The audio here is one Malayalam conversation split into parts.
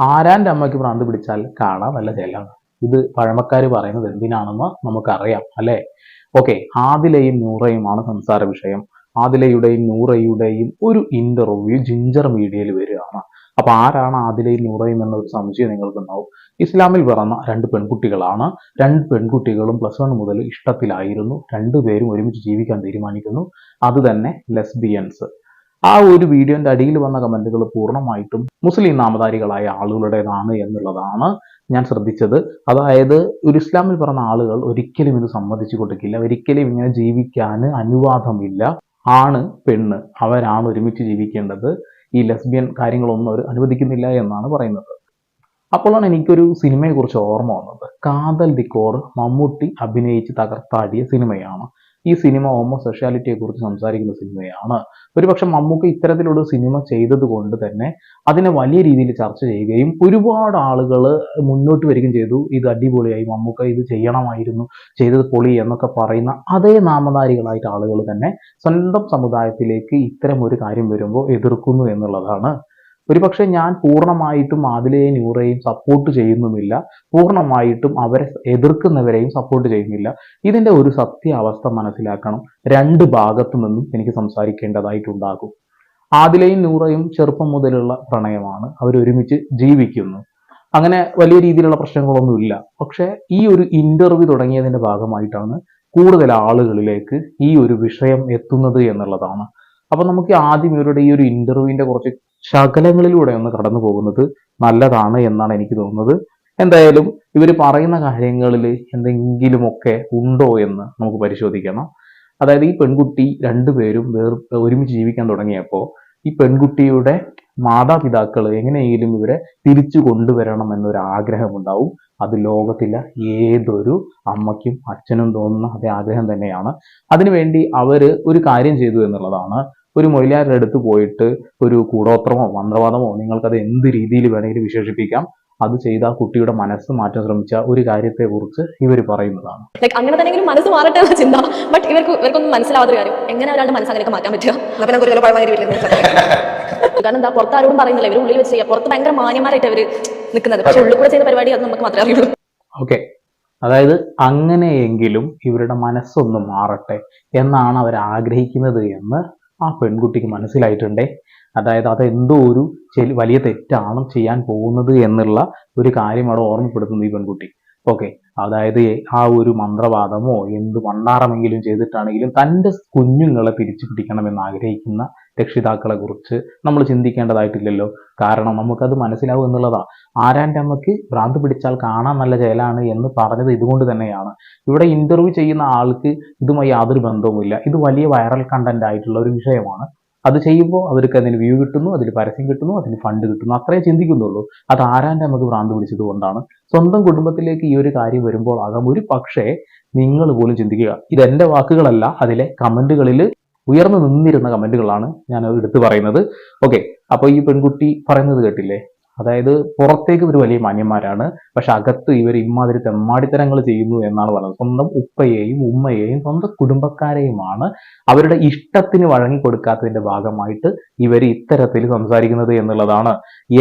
ആരാന്റെ അമ്മയ്ക്ക് ഭ്രാന്ത് പിടിച്ചാൽ കാണാൻ നല്ല ചെല്ലാണ് ഇത് പഴമക്കാർ പറയുന്നത് എന്തിനാണെന്ന് നമുക്കറിയാം അല്ലെ? ഓക്കെ ആദിലയും നൂറയുമാണ് സംസാര വിഷയം. ആദിലയുടെയും നൂറയുടെയും ഒരു ഇന്റർവ്യൂ ജിഞ്ചർ മീഡിയയിൽ വരികയാണ്. അപ്പൊ ആരാണ് ആദിലയും നൂറയും എന്നൊരു സംശയം നിങ്ങൾക്കുണ്ടാവും. ഇസ്ലാമിൽ പിറന്ന രണ്ട് പെൺകുട്ടികളാണ്. രണ്ട് പെൺകുട്ടികളും പ്ലസ് വൺ മുതൽ ഇഷ്ടത്തിലായിരുന്നു. രണ്ടുപേരും ഒരുമിച്ച് ജീവിക്കാൻ തീരുമാനിക്കുന്നു. അത് തന്നെ ലെസ്ബിയൻസ് ആ ഒരു വീഡിയോന്റെ അടിയിൽ വന്ന കമന്റുകൾ പൂർണമായിട്ടും മുസ്ലിം നാമധാരികളായ ആളുകളുടേതാണ് എന്നുള്ളതാണ് ഞാൻ ശ്രദ്ധിച്ചത്. അതായത് ഒരു ഇസ്ലാമിൽ പറഞ്ഞ ആളുകൾ ഒരിക്കലും ഇത് സമ്മതിച്ചു കൊടുക്കില്ല ഒരിക്കലും ഇങ്ങനെ ജീവിക്കാൻ അനുവാദമില്ല. ആണ് പെണ്ണ്. അവരാണ് ഒരുമിച്ച് ജീവിക്കേണ്ടത്. ഈ ലെസ്ബിയൻ കാര്യങ്ങളൊന്നും അവർ അനുവദിക്കുന്നില്ല എന്നാണ് പറയുന്നത്. അപ്പോഴാണ് എനിക്കൊരു സിനിമയെക്കുറിച്ച് ഓർമ്മ വന്നത്. കാതൽ ദിക്കോർ മമ്മൂട്ടി അഭിനയിച്ച് തകർത്താടിയ സിനിമയാണ്. ഈ സിനിമ ഹോമോസെക്ഷാലിറ്റിയെ കുറിച്ച് സംസാരിക്കുന്ന സിനിമയാണ്. ഒരുപക്ഷെ മമ്മൂക്ക ഇത്തരത്തിലുള്ള സിനിമ ചെയ്തത് കൊണ്ട് തന്നെ അതിനെ വലിയ രീതിയിൽ ചർച്ച ചെയ്യുകയും ഒരുപാട് ആളുകൾ മുന്നോട്ട് വരികയും ചെയ്തു. ഇത് അടിപൊളിയായി. മമ്മൂക്ക ഇത് ചെയ്യണമായിരുന്നു. ചെയ്തത് പൊളി എന്നൊക്കെ പറയുന്ന അതേ നാമധാരികളായിട്ട് ആളുകൾ തന്നെ സ്വന്തം സമുദായത്തിലേക്ക് ഇത്തരം ഒരു കാര്യം വരുമ്പോൾ എതിർക്കുന്നു എന്നുള്ളതാണ് ഒരുപക്ഷെ ഞാൻ പൂർണമായിട്ടും ആദിലയെയും നൂറയെയും സപ്പോർട്ട് ചെയ്യുന്നുമില്ല. പൂർണമായിട്ടും അവരെ എതിർക്കുന്നവരെയും സപ്പോർട്ട് ചെയ്യുന്നില്ല. ഇതിന്റെ ഒരു സത്യാവസ്ഥ മനസ്സിലാക്കണം. രണ്ട് ഭാഗത്തു നിന്നും എനിക്ക് സംസാരിക്കേണ്ടതായിട്ടുണ്ടാകും. ആദിലയും നൂറയും ചെറുപ്പം മുതലുള്ള പ്രണയമാണ്. അവരൊരുമിച്ച് ജീവിക്കുന്നു. അങ്ങനെ വലിയ രീതിയിലുള്ള പ്രശ്നങ്ങളൊന്നുമില്ല. പക്ഷേ ഈ ഒരു ഇന്റർവ്യൂ തുടങ്ങിയതിന്റെ ഭാഗമായിട്ടാണ് കൂടുതൽ ആളുകളിലേക്ക് ഈ ഒരു വിഷയം എത്തുന്നത് എന്നുള്ളതാണ്. അപ്പൊ നമുക്ക് ആദ്യം ഇവരുടെ ഈ ഒരു ഇന്റർവ്യൂവിന്റെ കുറച്ച് ശകലങ്ങളിലൂടെ ഒന്ന് കടന്നു പോകുന്നത്. നല്ലതാണ് എന്നാണ് എനിക്ക് തോന്നുന്നത്. എന്തായാലും ഇവർ പറയുന്ന കാര്യങ്ങളിൽ എന്തെങ്കിലുമൊക്കെ ഉണ്ടോ എന്ന് നമുക്ക് പരിശോധിക്കണം. അതായത് ഈ പെൺകുട്ടി രണ്ടുപേരും വേർ ഒരുമിച്ച് ജീവിക്കാൻ തുടങ്ങിയപ്പോൾ ഈ പെൺകുട്ടിയുടെ മാതാപിതാക്കൾ എങ്ങനെയെങ്കിലും ഇവരെ തിരിച്ചു കൊണ്ടുവരണം എന്നൊരു ആഗ്രഹമുണ്ടാവും. അത് ലോകത്തിലെ ഏതൊരു അമ്മയ്ക്കും അച്ഛനും തോന്നുന്ന അതേ ആഗ്രഹം തന്നെയാണ്. അതിനുവേണ്ടി അവർ ഒരു കാര്യം ചെയ്തു എന്നുള്ളതാണ്. ഒരു മൊയിലാരുടെ അടുത്ത് പോയിട്ട് ഒരു കൂടോത്രമോ മന്ത്രവാദമോ നിങ്ങൾക്കത് എന്ത് രീതിയിൽ വേണമെങ്കിലും വിശേഷിപ്പിക്കാം അത് ചെയ്ത ആ കുട്ടിയുടെ മനസ്സ് മാറ്റാൻ ശ്രമിച്ച ഒരു കാര്യത്തെ കുറിച്ച് ഇവർ പറയുന്നതാണ്. ലൈക്ക് അങ്ങനെ തന്നെ മനസ്സ് മാറട്ടെ എന്ന ചിന്ത. ബട്ട് ഇവർക്ക് ഇവർക്കൊന്നും മനസ്സിലാവാത്ത കാര്യം. എങ്ങനെ ഒരാളുടെ മനസ്സ് അങ്ങനെയൊക്കെ മാറ്റാൻ പറ്റുക? കാരണം എന്താ പുറത്ത് ആരോടും പറയുന്നില്ല. ഇവർ ഉള്ളിൽ വെച്ച് ചെയ്യുക പുറത്ത് ഭയങ്കര മാന്യമാരായിട്ട് അവർ നിൽക്കുന്നത്. പക്ഷെ ഉള്ളിൽ കൂടെ ചെയ്യുന്ന പരിപാടി അത് നമുക്ക് മാത്രമേ അറിയുള്ളൂ. ഓക്കെ അതായത് അങ്ങനെയെങ്കിലും ഇവരുടെ മനസ്സൊന്ന് മാറട്ടെ എന്നാണ് അവർ ആഗ്രഹിക്കുന്നത് എന്ന് ആ പെൺകുട്ടിക്ക് മനസ്സിലായിട്ടുണ്ടേ? അതായത് അതെന്തോ ഒരു വലിയ തെറ്റാണ് ചെയ്യാൻ പോകുന്നത് എന്നുള്ള ഒരു കാര്യം അവിടെ ഓർമ്മപ്പെടുത്തുന്നു ഈ പെൺകുട്ടി. ഓക്കെ. അതായത് ആ ഒരു മന്ത്രവാദമോ എന്ത് മണ്ണാറമെങ്കിലും ചെയ്തിട്ടാണെങ്കിലും തന്റെ കുഞ്ഞുങ്ങളെ തിരിച്ചു പിടിക്കണമെന്ന് ആഗ്രഹിക്കുന്ന രക്ഷിതാക്കളെ കുറിച്ച് നമ്മൾ ചിന്തിക്കേണ്ടതായിട്ടില്ലല്ലോ. കാരണം നമുക്കത് മനസ്സിലാവും എന്നുള്ളതാണ്. ആരാന്റെ അമ്മയ്ക്ക് ഭ്രാന്ത് പിടിച്ചാൽ കാണാൻ നല്ല ചേലാണ് എന്ന് പറഞ്ഞത് ഇതുകൊണ്ട് തന്നെയാണ്. ഇവിടെ ഇന്റർവ്യൂ ചെയ്യുന്ന ആൾക്ക് ഇതുമായി യാതൊരു ബന്ധവുമില്ല. ഇത് വലിയ വൈറൽ കണ്ടന്റ് ആയിട്ടുള്ള ഒരു വിഷയമാണ്. അത് ചെയ്യുമ്പോൾ അവർക്ക് അതിന് വ്യൂ കിട്ടുന്നു അതിന് പരസ്യം കിട്ടുന്നു അതിന് ഫണ്ട് കിട്ടുന്നു. അത്രേ ചിന്തിക്കുന്നുള്ളൂ. അത് ആരാന്റെ നമുക്ക് ഭ്രാന്ത് പിടിച്ചത് കൊണ്ടാണ്. സ്വന്തം കുടുംബത്തിലേക്ക് ഈ ഒരു കാര്യം വരുമ്പോൾ ആകാം. ഒരു പക്ഷേ നിങ്ങൾ പോലും ചിന്തിക്കുക. ഇതെന്റെ വാക്കുകളല്ല അതിലെ കമന്റുകളിൽ ഉയർന്നു നിന്നിരുന്ന കമന്റുകളാണ് ഞാൻ എടുത്തു പറയുന്നത്. ഓക്കെ അപ്പോൾ ഈ പെൺകുട്ടി പറയുന്നത് കേട്ടില്ലേ? അതായത് പുറത്തേക്ക് ഒരു വലിയ മാന്യന്മാരാണ്. പക്ഷെ അകത്ത് ഇവർ ഇമാതിരി തെമ്മാടിത്തരങ്ങൾ ചെയ്യുന്നു എന്നാണ് പറയുന്നത് സ്വന്തം ഉപ്പയെയും ഉമ്മയെയും സ്വന്തം കുടുംബക്കാരെയുമാണ് അവരുടെ ഇഷ്ടത്തിന് വഴങ്ങിക്കൊടുക്കാത്തതിന്റെ ഭാഗമായിട്ട് ഇവർ ഇത്തരത്തിൽ സംസാരിക്കുന്നത് എന്നുള്ളതാണ്.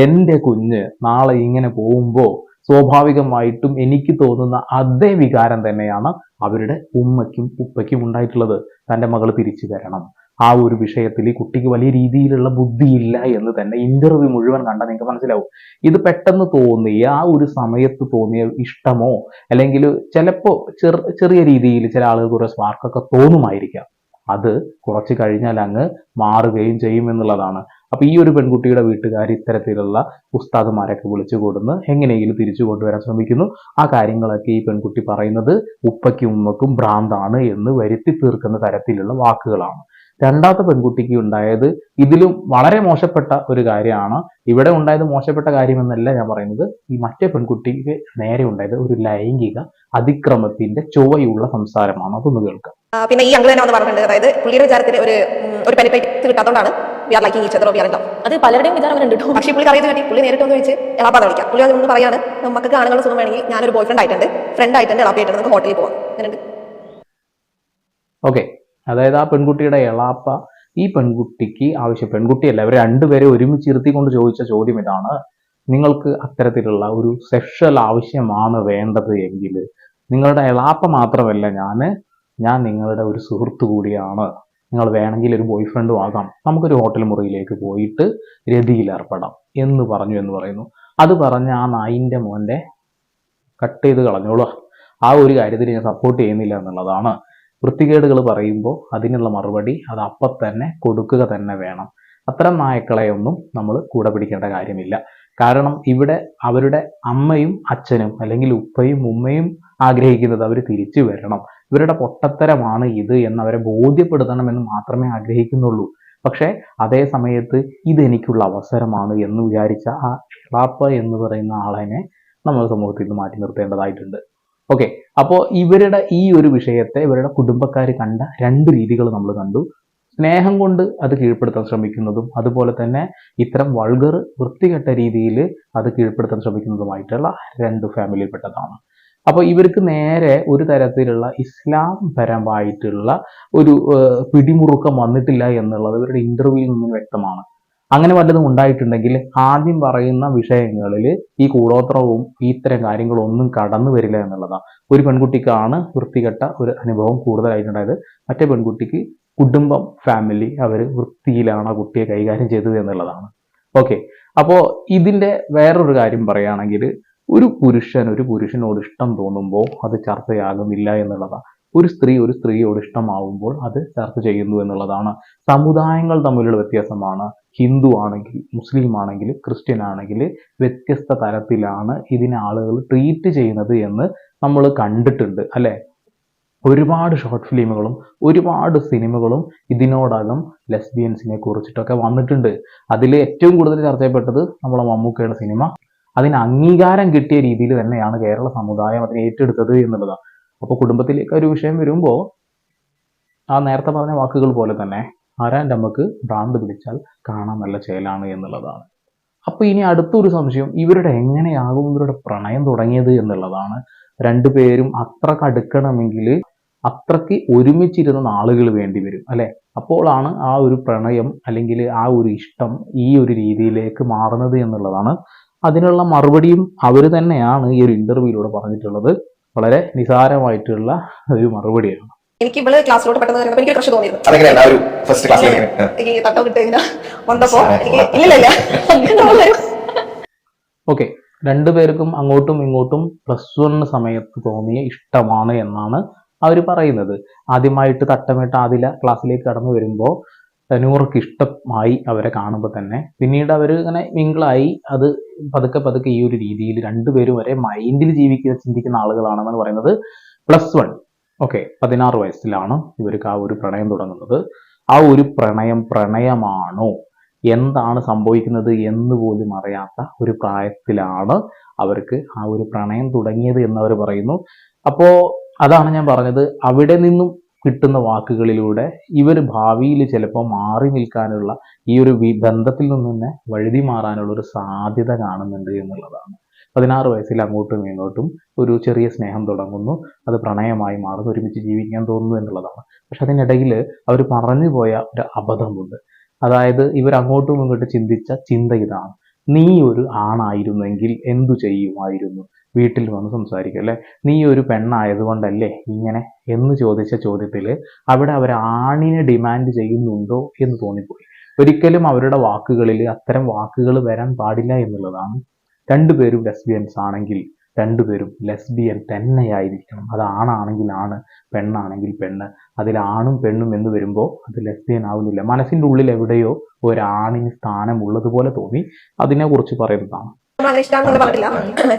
എന്റെ കുഞ്ഞ് നാളെ ഇങ്ങനെ പോകുമ്പോൾ സ്വാഭാവികമായിട്ടും എനിക്ക് തോന്നുന്ന അതേ വികാരം തന്നെയാണ് അവരുടെ ഉമ്മയ്ക്കും ഉപ്പയ്ക്കും ഉണ്ടായിട്ടുള്ളത്. തന്റെ മകൾ തിരിച്ചു തരണം. ആ ഒരു വിഷയത്തിൽ ഈ കുട്ടിക്ക് വലിയ രീതിയിലുള്ള ബുദ്ധിയില്ല എന്ന് തന്നെ ഇന്റർവ്യൂ മുഴുവൻ കണ്ട നിങ്ങൾക്ക് മനസ്സിലാവും. ഇത് പെട്ടെന്ന് തോന്നിയ ആ ഒരു സമയത്ത് തോന്നിയ ഇഷ്ടമോ? അല്ലെങ്കിൽ ചിലപ്പോൾ ചെറു ചെറിയ രീതിയിൽ ചില ആളുകൾക്ക് ഒരു സ്പാർക്കൊക്കെ തോന്നുമായിരിക്കാം. അത് കുറച്ച് കഴിഞ്ഞാൽ അങ്ങ് മാറുകയും ചെയ്യും എന്നുള്ളതാണ് അപ്പൊ ഈ ഒരു പെൺകുട്ടിയുടെ വീട്ടുകാർ ഇത്തരത്തിലുള്ള ഉസ്താദുമാരൊക്കെ വിളിച്ചു കൊടുന്ന്. എങ്ങനെയെങ്കിലും തിരിച്ചു കൊണ്ടുവരാൻ ശ്രമിക്കുന്നു. ആ കാര്യങ്ങളൊക്കെ ഈ പെൺകുട്ടി പറയുന്നത് ഉപ്പയ്ക്കും ഉമ്മക്കും ഭ്രാന്താണ് എന്ന് വരുത്തി തീർക്കുന്ന തരത്തിലുള്ള വാക്കുകളാണ്. രണ്ടാമത്തെ പെൺകുട്ടിക്ക് ഉണ്ടായത് ഇതിലും വളരെ മോശപ്പെട്ട ഒരു കാര്യമാണ്. ഇവിടെ ഉണ്ടായത് മോശപ്പെട്ട കാര്യമെന്നല്ല ഞാൻ പറയുന്നത്. ഈ മറ്റേ പെൺകുട്ടിക്ക് നേരെ ഉണ്ടായത് ഒരു ലൈംഗിക അതിക്രമത്തിന്റെ ചുവയുള്ള സംസാരമാണ്. അതൊന്ന് കേൾക്കാം. പിന്നെ ഈ അങ്കിൾ തന്നെ വന്ന് പറഞ്ഞിട്ടുണ്ട്. അതായത് പുള്ളിയുടെ വിചാരത്തിൽ ഒരു ഒരു പെനിഫിറ്റ് കിട്ടാത്തതുകൊണ്ടാണ് വി ആർ ലൈക്കിങ് ഈ അതർ വി ആർ ലവ് അത് പലരുടെയും വിചാരം അങ്ങനെ ഉണ്ട് പക്ഷേ പുള്ളി അറിയത് വേണ്ടി പുള്ളി നേരിട്ട് ഒന്ന് വെച്ച് എളാപ്പാന്ന് വിളിക്കാം. പുള്ളി അതൊന്ന് പറയാണ് നമുക്ക് ആണുങ്ങളുടെ സുഖം വേണമെങ്കിൽ ഞാനൊരു ബോയ് ഫ്രണ്ട് ആയിട്ടുണ്ട്. ഫ്രണ്ട് ആയിട്ടുണ്ട്. എളാപ്പായിട്ട് നമുക്ക് ഹോട്ടലിൽ പോകാം എന്നിട്ട് ഓക്കെ അതായത് ആ പെൺകുട്ടിയുടെ എളാപ്പ ഈ പെൺകുട്ടിക്ക് ആവശ്യം പെൺകുട്ടിയല്ല ഇവർ രണ്ടുപേരെ ഒരുമിച്ച് ഇരുത്തിക്കൊണ്ട് ചോദിച്ച ചോദ്യം ഇതാണ്. നിങ്ങൾക്ക് അത്തരത്തിലുള്ള ഒരു സെക്ഷൽ ആവശ്യമാണ് വേണ്ടത് എങ്കിൽ നിങ്ങളുടെ എളാപ്പ മാത്രമല്ല ഞാൻ ഞാൻ നിങ്ങളുടെ ഒരു സുഹൃത്തു കൂടിയാണ്. നിങ്ങൾ വേണമെങ്കിൽ ഒരു ബോയ് ഫ്രണ്ടും ആകാം. നമുക്കൊരു ഹോട്ടൽ മുറിയിലേക്ക് പോയിട്ട് രതിയിൽ ഏർപ്പെടാം എന്ന് പറഞ്ഞു എന്ന് പറയുന്നു. അത് പറഞ്ഞ ആ നായിന്റെ മോന്റെ കട്ട് ചെയ്ത് കളഞ്ഞോളൂ. ആ ഒരു കാര്യത്തിൽ ഞാൻ സപ്പോർട്ട് ചെയ്യുന്നില്ല എന്നുള്ളതാണ്. വൃത്തികേടുകൾ പറയുമ്പോൾ അതിനുള്ള മറുപടി അത് അപ്പം തന്നെ കൊടുക്കുക തന്നെ വേണം. അത്തരം നായക്കളെയൊന്നും നമ്മൾ കൂടെ പിടിക്കേണ്ട കാര്യമില്ല. കാരണം ഇവിടെ അവരുടെ അമ്മയും അച്ഛനും അല്ലെങ്കിൽ ഉപ്പയും ഉമ്മയും ആഗ്രഹിക്കുന്നത് അവർ തിരിച്ചു വരണം. ഇവരുടെ പൊട്ടത്തരമാണ് ഇത് എന്ന് അവരെ ബോധ്യപ്പെടുത്തണമെന്ന് മാത്രമേ ആഗ്രഹിക്കുന്നുള്ളൂ. പക്ഷേ അതേ സമയത്ത് ഇതെനിക്കുള്ള അവസരമാണ് എന്ന് വിചാരിച്ച ആ ഷാപ്പ എന്ന് പറയുന്ന ആളെ നമ്മൾ സമൂഹത്തിൽ നിന്ന് മാറ്റി നിർത്തേണ്ടതായിട്ടുണ്ട്. ഓക്കെ അപ്പോൾ ഇവരുടെ ഈ ഒരു വിഷയത്തെ ഇവരുടെ കുടുംബക്കാർ കണ്ട രണ്ട് രീതികൾ നമ്മൾ കണ്ടു. സ്നേഹം കൊണ്ട് അത് കീഴ്പ്പെടുത്താൻ ശ്രമിക്കുന്നതും അതുപോലെ തന്നെ ഇത്തരം വൾഗർ വൃത്തികെട്ട രീതിയിൽ അത് കീഴ്പ്പെടുത്താൻ ശ്രമിക്കുന്നതുമായിട്ടുള്ള രണ്ട് ഫാമിലിയിൽപ്പെട്ടതാണ് അപ്പോൾ ഇവർക്ക് നേരെ ഒരു തരത്തിലുള്ള ഇസ്ലാം പരമായിട്ടുള്ള ഒരു പിടിമുറുക്കം വന്നിട്ടില്ല എന്നുള്ളത് ഇവരുടെ ഇന്റർവ്യൂവിൽ നിന്നും വ്യക്തമാണ്. അങ്ങനെ വല്ലതും ഉണ്ടായിട്ടുണ്ടെങ്കിൽ ആദ്യം പറയുന്ന വിഷയങ്ങളിൽ ഈ കൂടോത്രവും ഇത്തരം കാര്യങ്ങളും ഒന്നും കടന്നു വരില്ല എന്നുള്ളതാണ്. ഒരു പെൺകുട്ടിക്കാണ് വൃത്തികെട്ട ഒരു അനുഭവം കൂടുതലായിട്ടുണ്ടായത്. മറ്റേ പെൺകുട്ടിക്ക് കുടുംബം ഫാമിലി അവർ വൃത്തിയിലാണ് ആ കുട്ടിയെ കൈകാര്യം ചെയ്തത് എന്നുള്ളതാണ്. ഓക്കെ അപ്പോൾ ഇതിന്റെ വേറൊരു കാര്യം പറയുകയാണെങ്കിൽ ഒരു പുരുഷൻ ഒരു പുരുഷനോട് ഇഷ്ടം തോന്നുമ്പോൾ അത് ചർച്ചയാകുന്നില്ല എന്നുള്ളതാണ് ഒരു സ്ത്രീ ഒരു സ്ത്രീയോട് ഇഷ്ടമാവുമ്പോൾ അത് ചർച്ച ചെയ്യുന്നു എന്നുള്ളതാണ്. സമുദായങ്ങൾ തമ്മിലുള്ള വ്യത്യാസമാണ്. ഹിന്ദു ആണെങ്കിൽ മുസ്ലിം ആണെങ്കിൽ ക്രിസ്ത്യൻ ആണെങ്കിൽ വ്യത്യസ്ത തരത്തിലാണ് ഇതിനെ ആളുകൾ ട്രീറ്റ് ചെയ്യുന്നത് എന്ന് നമ്മൾ കണ്ടിട്ടുണ്ട് അല്ലേ? ഒരുപാട് ഷോർട്ട് ഫിലിമുകളും ഒരുപാട് സിനിമകളും ഇതിനോടകം ലെസ്ബിയൻസിനെ കുറിച്ചിട്ടൊക്കെ വന്നിട്ടുണ്ട്. അതിൽ ഏറ്റവും കൂടുതൽ ചർച്ചയപ്പെട്ടത് നമ്മളെ മമ്മൂക്കയുടെ സിനിമ അതിന് അംഗീകാരം കിട്ടിയ രീതിയിൽ തന്നെയാണ് കേരള സമുദായം അതിനെ ഏറ്റെടുത്തത് എന്നുള്ളതാണ്. അപ്പോൾ കുടുംബത്തിലേക്ക് ഒരു വിഷയം വരുമ്പോൾ ആ നേരത്തെ പറഞ്ഞ വാക്കുകൾ പോലെ തന്നെ ആരാന്റെ നമുക്ക് ഭ്രാന്ത് പിടിച്ചാൽ കാണാൻ നല്ല ചേലാണ് എന്നുള്ളതാണ്. അപ്പോൾ ഇനി അടുത്തൊരു സംശയം ഇവരുടെ എങ്ങനെയാകും ഇവരുടെ പ്രണയം തുടങ്ങിയത് എന്നുള്ളതാണ്. രണ്ടുപേരും അത്ര കടുക്കണമെങ്കിൽ അത്രയ്ക്ക് ഒരുമിച്ചിരുന്ന ആളുകൾ വേണ്ടി വരും അല്ലെ? അപ്പോഴാണ് ആ ഒരു പ്രണയം അല്ലെങ്കിൽ ആ ഒരു ഇഷ്ടം ഈ ഒരു രീതിയിലേക്ക് മാറുന്നത് എന്നുള്ളതാണ് അതിനുള്ള മറുപടിയും അവർ തന്നെയാണ് ഈ ഒരു ഇന്റർവ്യൂയിലൂടെ പറഞ്ഞിട്ടുള്ളത്. വളരെ നിസാരമായിട്ടുള്ള ഒരു മറുപടിയാണ്. എനിക്ക് ഇവൾ ക്ലാസ്സിലോട്ട് പെട്ടെന്ന് എനിക്ക് ക്രഷ് തോന്നിയിരുന്നു. തട്ടോ കിട്ടി ഇങ്ങനെ വന്നപ്പോ ഇല്ലില്ല ഓക്കെ. രണ്ടുപേർക്കും അങ്ങോട്ടും ഇങ്ങോട്ടും പ്ലസ് വൺ സമയത്ത് തോന്നിയ ഇഷ്ടമാണ് എന്നാണ് അവർ പറയുന്നത്. ആദ്യമായിട്ട് തട്ടമിട്ട് ആദില ക്ലാസ്സിലേക്ക് കടന്നു വരുമ്പോൾ നൂർക്ക് ഇഷ്ടമായി അവരെ കാണുമ്പോൾ തന്നെ പിന്നീട് അവർ ഇങ്ങനെ മിങ്കിളായി അത് പതുക്കെ പതുക്കെ ഈ ഒരു രീതിയിൽ രണ്ടുപേരും വരെ മൈൻഡിൽ ജീവിക്കുക ചിന്തിക്കുന്ന ആളുകളാണെന്ന് പറയുന്നത് പ്ലസ് വൺ ഓക്കെ പതിനാറ് വയസ്സിലാണ് ഇവർക്ക് ആ ഒരു പ്രണയം തുടങ്ങുന്നത്. ആ ഒരു പ്രണയം പ്രണയമാണോ? എന്താണ് സംഭവിക്കുന്നത് എന്ന് പോലും അറിയാത്ത ഒരു പ്രായത്തിലാണ് അവർക്ക് ആ ഒരു പ്രണയം തുടങ്ങിയത് എന്നവർ പറയുന്നു. അപ്പോൾ അതാണ് ഞാൻ പറഞ്ഞത്. അവിടെ നിന്നും കിട്ടുന്ന വാക്കുകളിലൂടെ ഇവർ ഭാവിയിൽ ചിലപ്പോൾ മാറി നിൽക്കാനുള്ള ഈ ഒരു ബന്ധത്തിൽ നിന്ന് തന്നെ വഴുതി മാറാനുള്ള ഒരു സാധ്യത കാണുന്നുണ്ട് എന്നുള്ളതാണ്. പതിനാറ് വയസ്സിൽ അങ്ങോട്ടും ഇങ്ങോട്ടും ഒരു ചെറിയ സ്നേഹം തുടങ്ങുന്നു. അത് പ്രണയമായി മാറുന്നു. ഒരുമിച്ച് ജീവിക്കാൻ തോന്നുന്നു എന്നുള്ളതാണ്. പക്ഷെ അതിനിടയിൽ അവർ പറഞ്ഞു പോയ ഒരു അബദ്ധമുണ്ട്. അതായത് ഇവർ അങ്ങോട്ടും ഇങ്ങോട്ടും ചിന്തിച്ച ചിന്ത ഇതാണ്. നീ ഒരു ആണായിരുന്നെങ്കിൽ എന്തു ചെയ്യുമായിരുന്നു? വീട്ടിൽ വന്ന് സംസാരിക്കും അല്ലെ? നീ ഒരു പെണ്ണായതുകൊണ്ടല്ലേ ഇങ്ങനെ? എന്ന് ചോദിച്ച ചോദ്യത്തിൽ അവിടെ അവർ ആണിനെ ഡിമാൻഡ് ചെയ്യുന്നുണ്ടോ എന്ന് തോന്നിപ്പോയി. ഒരിക്കലും അവരുടെ വാക്കുകളിൽ അത്തരം വാക്കുകൾ വരാൻ പാടില്ല എന്നുള്ളതാണ്. രണ്ടുപേരും ലെസ്ബിയൻസ് ആണെങ്കിൽ രണ്ടുപേരും ലെസ്ബിയൻ തന്നെയായിരിക്കണം. അത് ആണാണെങ്കിൽ ആണ് പെണ്ണാണെങ്കിൽ പെണ്ണ്. അതിൽ ആണും പെണ്ണും എന്ന് വരുമ്പോൾ അത് ലെസ്ബിയൻ ആവുന്നില്ല. മനസ്സിന്റെ ഉള്ളിൽ എവിടെയോ ഒരാണിന് സ്ഥാനമുള്ളതുപോലെ തോന്നി. അതിനെക്കുറിച്ച് പറയുന്നതാണ്. നമ്മൾ അങ്ങനെ ഇഷ്ടമാണെന്ന് പറഞ്ഞിട്ടില്ല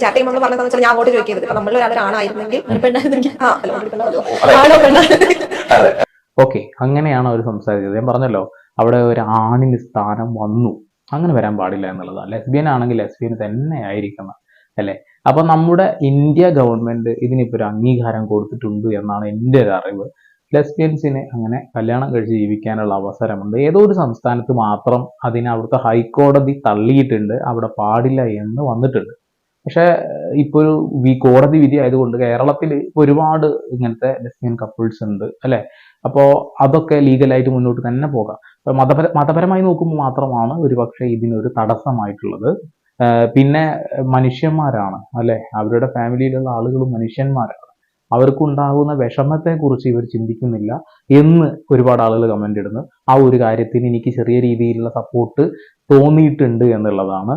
ചാറ്റ് ചെയ്യുമ്പോൾ പറഞ്ഞതെന്ന് വെച്ചാൽ ഞാൻ അങ്ങോട്ട് ചോദിക്കരുത്. ഇപ്പൊ നമ്മൾ ഒരാളായിരുന്നെങ്കിൽ ഒരു പെണ്ണായിരുന്നെങ്കിൽ ആ അല്ല ഒരു പെണ്ണാണല്ലോ. ഓക്കെ അങ്ങനെയാണ് അവർ സംസാരിച്ചത്. ഞാൻ പറഞ്ഞല്ലോ അവിടെ ഒരു ആണിന് സ്ഥാനം വന്നു. അങ്ങനെ വരാൻ പാടില്ല എന്നുള്ളത്. ലെസ്ബിയൻ ആണെങ്കിൽ ലെസ്ബിയൻ തന്നെ ആയിരിക്കണം അല്ലേ? അപ്പൊ നമ്മുടെ ഇന്ത്യ ഗവൺമെന്റ് ഇതിനിപ്പോ ഒരു അംഗീകാരം കൊടുത്തിട്ടുണ്ട് എന്നാണ് എന്റെ ഒരു അറിവ്. ലെസ്ബിയൻസിന് അങ്ങനെ കല്യാണം കഴിച്ച് ജീവിക്കാനുള്ള അവസരമുണ്ട്. ഏതോ ഒരു സംസ്ഥാനത്ത് മാത്രം അതിനെ അവിടുത്തെ ഹൈക്കോടതി തള്ളിയിട്ടുണ്ട്. അവിടെ പാടില്ല എന്ന് വന്നിട്ടുണ്ട്. പക്ഷേ ഇപ്പോൾ ഒരു വി കോടതി വിധി ആയതുകൊണ്ട് കേരളത്തിൽ ഒരുപാട് ഇങ്ങനത്തെ ലെസ്ബിയൻ കപ്പിൾസ് ഉണ്ട് അല്ലേ? അപ്പോൾ അതൊക്കെ ലീഗലായിട്ട് മുന്നോട്ട് തന്നെ പോകാം. അപ്പോൾ മതപര മതപരമായി നോക്കുമ്പോൾ മാത്രമാണ് ഒരു പക്ഷേ ഇതിനൊരു തടസ്സമായിട്ടുള്ളത്. പിന്നെ മനുഷ്യന്മാരാണ് അല്ലെ? അവരുടെ ഫാമിലിയിലുള്ള ആളുകളും മനുഷ്യന്മാരാണ്. അവർക്കുണ്ടാകുന്ന വിഷമത്തെക്കുറിച്ച് ഇവർ ചിന്തിക്കുന്നില്ല എന്ന് ഒരുപാട് ആളുകൾ കമന്റ് ഇടുന്നു. ആ ഒരു കാര്യത്തിന് എനിക്ക് ചെറിയ രീതിയിലുള്ള സപ്പോർട്ട് തോന്നിയിട്ടുണ്ട് എന്നുള്ളതാണ്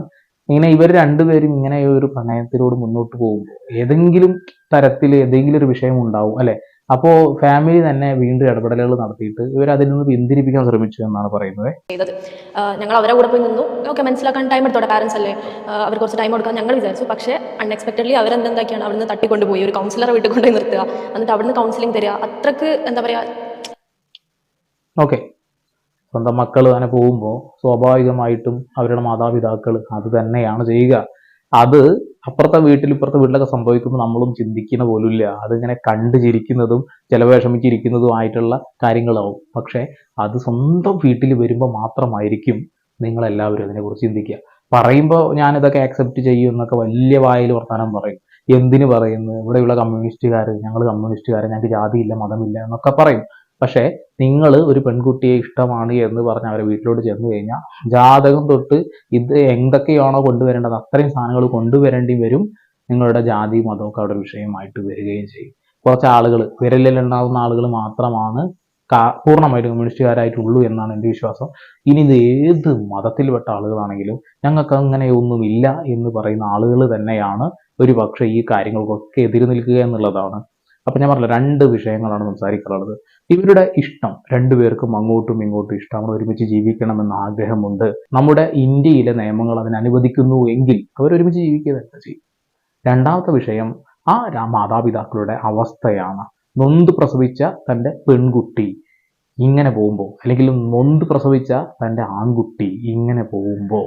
ഇങ്ങനെ ഇവർ രണ്ടുപേരും ഇങ്ങനെ ഒരു പ്രണയത്തിലൂടെ മുന്നോട്ട് പോകുമ്പോൾ ഏതെങ്കിലും തരത്തിൽ ഏതെങ്കിലും ഒരു വിഷയം ഉണ്ടാവും അല്ലെ? അപ്പോ ഫാമിലി തന്നെ വീണ്ടും ഇടപെടലുകൾ നടത്തിയിട്ട് ഇവർ അതിൽ നിന്ന് പിന്തിരിപ്പിക്കാൻ ശ്രമിച്ചു എന്നാണ് പറയുന്നത്. ഞങ്ങൾ അവരെ കൂടെ പോയി നിന്നു. ഓക്കെ മനസ്സിലാക്കാൻ ടൈം എടുത്തോടെ പാരൻസ് അല്ലേ? അവർ കുറച്ച് ടൈം കൊടുക്കാൻ ഞങ്ങൾ വിചാരിച്ചു. പക്ഷേ അൺഎക്സ്പെക്ടഡ്ലി അവരെന്താക്കിയാണ് അവിടുന്ന് തട്ടിക്കൊണ്ടുപോയി ഒരു കൗൺസിലറെ വീട്ടിൽ കൊണ്ടുപോയി നിർത്തുക. എന്നിട്ട് അവിടുന്ന് കൗൺസിലിംഗ് തരിക. അത്രയ്ക്ക് എന്താ പറയുക ഓക്കെ സ്വന്തം മക്കൾ തന്നെ പോകുമ്പോൾ സ്വാഭാവികമായിട്ടും അവരുടെ മാതാപിതാക്കൾ അത് തന്നെയാണ് ചെയ്യുക. അത് അപ്പുറത്തെ വീട്ടിൽ ഇപ്പുറത്തെ വീട്ടിലൊക്കെ സംഭവിക്കുമ്പോൾ നമ്മളും ചിന്തിക്കുന്ന പോലുമില്ല. അതിങ്ങനെ കണ്ടു ചിരിക്കുന്നതും ചില വിഷമിച്ചിരിക്കുന്നതുമായിട്ടുള്ള കാര്യങ്ങളാവും. പക്ഷേ അത് സ്വന്തം വീട്ടിൽ വരുമ്പോൾ മാത്രമായിരിക്കും നിങ്ങളെല്ലാവരും അതിനെക്കുറിച്ച് ചിന്തിക്കുക. പറയുമ്പോൾ ഞാനിതൊക്കെ ആക്സെപ്റ്റ് ചെയ്യും എന്നൊക്കെ വലിയ വായിൽ വർത്തമാനം പറയും. എന്തിനു പറയുന്നു? ഇവിടെയുള്ള കമ്മ്യൂണിസ്റ്റുകാർ ഞങ്ങൾ കമ്മ്യൂണിസ്റ്റുകാർ ഞങ്ങൾക്ക് ജാതിയില്ല മതമില്ല എന്നൊക്കെ പറയും. പക്ഷേ നിങ്ങൾ ഒരു പെൺകുട്ടിയെ ഇഷ്ടമാണ് എന്ന് പറഞ്ഞ് അവരെ വീട്ടിലോട്ട് ചെന്ന് കഴിഞ്ഞാൽ ജാതകം തൊട്ട് ഇത് എന്തൊക്കെയാണോ കൊണ്ടുവരേണ്ടത് അത്രയും സാധനങ്ങൾ കൊണ്ടുവരേണ്ടി വരും. നിങ്ങളുടെ ജാതി മതമൊക്കെ അവിടെ വിഷയമായിട്ട് വരികയും ചെയ്യും. കുറച്ച് ആളുകൾ വിരലിലുണ്ടാകുന്ന ആളുകൾ മാത്രമാണ് പൂർണമായിട്ട് കമ്മ്യൂണിസ്റ്റുകാരായിട്ടുള്ളൂ എന്നാണ് എന്റെ വിശ്വാസം. ഇനി ഇത് ഏത് മതത്തിൽപ്പെട്ട ആളുകളാണെങ്കിലും ഞങ്ങൾക്ക് അങ്ങനെയൊന്നുമില്ല എന്ന് പറയുന്ന ആളുകൾ തന്നെയാണ് ഒരു പക്ഷേ ഈ കാര്യങ്ങൾക്കൊക്കെ എതിര് നിൽക്കുക എന്നുള്ളതാണ്. അപ്പൊ ഞാൻ പറഞ്ഞില്ല രണ്ട് വിഷയങ്ങളാണ് സംസാരിക്കാറുള്ളത്. ഇവരുടെ ഇഷ്ടം രണ്ടുപേർക്കും അങ്ങോട്ടും ഇങ്ങോട്ടും ഇഷ്ടമാണ് ഒരുമിച്ച് ജീവിക്കണമെന്ന് ആഗ്രഹമുണ്ട്. നമ്മുടെ ഇന്ത്യയിലെ നിയമങ്ങൾ അതിന് അനുവദിക്കുന്നു എങ്കിൽ അവർ ഒരുമിച്ച് ജീവിക്കുക തന്നെ ചെയ്യും? രണ്ടാമത്തെ വിഷയം ആ മാതാപിതാക്കളുടെ അവസ്ഥയാണ്. നൊന്ത് പ്രസവിച്ച തന്റെ പെൺകുട്ടി ഇങ്ങനെ പോകുമ്പോൾ അല്ലെങ്കിൽ നൊന്ത് പ്രസവിച്ച തന്റെ ആൺകുട്ടി ഇങ്ങനെ പോകുമ്പോൾ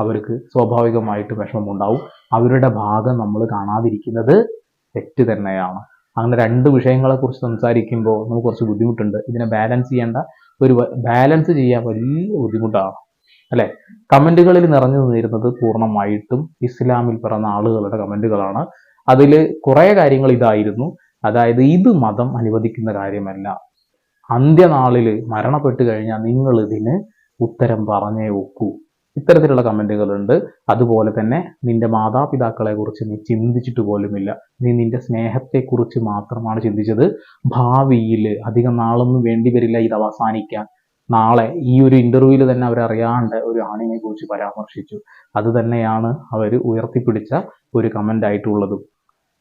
അവർക്ക് സ്വാഭാവികമായിട്ട് വിഷമമുണ്ടാവും. അവരുടെ ഭാഗം നമ്മൾ കാണാതിരിക്കുന്നത് തെറ്റ് തന്നെയാണ്. അങ്ങനെ രണ്ട് വിഷയങ്ങളെ കുറിച്ച് സംസാരിക്കുമ്പോൾ നമുക്ക് കുറച്ച് ബുദ്ധിമുട്ടുണ്ട്. ഇതിനെ ബാലൻസ് ചെയ്യേണ്ട ഒരു ബാലൻസ് ചെയ്യാൻ വലിയ ബുദ്ധിമുട്ടാണ്. അല്ലെ? കമന്റുകളിൽ നിറഞ്ഞു നിന്നിരുന്നത് പൂർണമായിട്ടും ഇസ്ലാമിൽ പിറന്ന ആളുകളുടെ കമന്റുകളാണ്. അതിൽ കുറേ കാര്യങ്ങൾ ഇതായിരുന്നു. അതായത് ഇത് മതം അനുവദിക്കുന്ന കാര്യമല്ല. അന്ത്യനാളിൽ മരണപ്പെട്ട് കഴിഞ്ഞാൽ നിങ്ങൾ ഇതിന് ഉത്തരം പറഞ്ഞേ ഒക്കൂ. ഇത്തരത്തിലുള്ള കമന്റുകളുണ്ട് അതുപോലെ തന്നെ നിന്റെ മാതാപിതാക്കളെ കുറിച്ച് നീ ചിന്തിച്ചിട്ട് പോലുമില്ല. നീ നിന്റെ സ്നേഹത്തെക്കുറിച്ച് മാത്രമാണ് ചിന്തിച്ചത്. ഭാവിയിൽ അധികം നാളൊന്നും വേണ്ടി വരില്ല ഇത് അവസാനിക്കാൻ. നാളെ ഈ ഒരു ഇന്റർവ്യൂവിൽ തന്നെ അവരറിയാണ്ട് ഒരു ആണിനെ കുറിച്ച് പരാമർശിച്ചു. അത് തന്നെയാണ് അവർ ഉയർത്തിപ്പിടിച്ച ഒരു കമന്റ് ആയിട്ടുള്ളതും.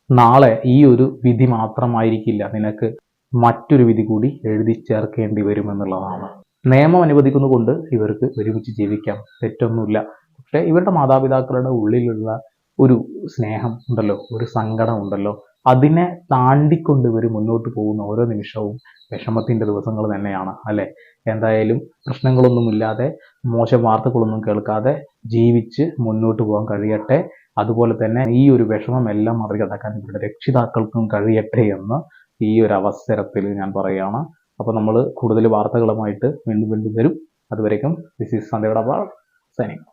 നാളെ ഈ ഒരു വിധി മാത്രമായിരിക്കില്ല നിനക്ക് മറ്റൊരു വിധി കൂടി എഴുതി ചേർക്കേണ്ടി വരുമെന്നുള്ളതാണ്. നിയമം അനുവദിക്കുന്നതുകൊണ്ട് ഇവർക്ക് ഒരുമിച്ച് ജീവിക്കാം. തെറ്റൊന്നുമില്ല. പക്ഷെ ഇവരുടെ മാതാപിതാക്കളുടെ ഉള്ളിലുള്ള ഒരു സ്നേഹം ഉണ്ടല്ലോ ഒരു സങ്കടം ഉണ്ടല്ലോ അതിനെ താണ്ടിക്കൊണ്ട് ഇവർ മുന്നോട്ട് പോകുന്ന ഓരോ നിമിഷവും വിഷമത്തിന്റെ ദിവസങ്ങൾ തന്നെയാണ് അല്ലെ? എന്തായാലും പ്രശ്നങ്ങളൊന്നുമില്ലാതെ മോശം വാർത്തകളൊന്നും കേൾക്കാതെ ജീവിച്ച് മുന്നോട്ട് പോകാൻ കഴിയട്ടെ. അതുപോലെ തന്നെ ഈ ഒരു വിഷമം എല്ലാം മറികടക്കാൻ ഇവരുടെ രക്ഷിതാക്കൾക്കും കഴിയട്ടെ എന്ന് ഈ ഒരു അവസരത്തിൽ ഞാൻ പറയുകയാണ് അപ്പോൾ നമ്മൾ കൂടുതൽ വാർത്തകളുമായിട്ട് വീണ്ടും വീണ്ടും വരും. അതുവരേക്കും ദിസ് ഈസ് സന്ധ്യയുടെ സൈനിങ്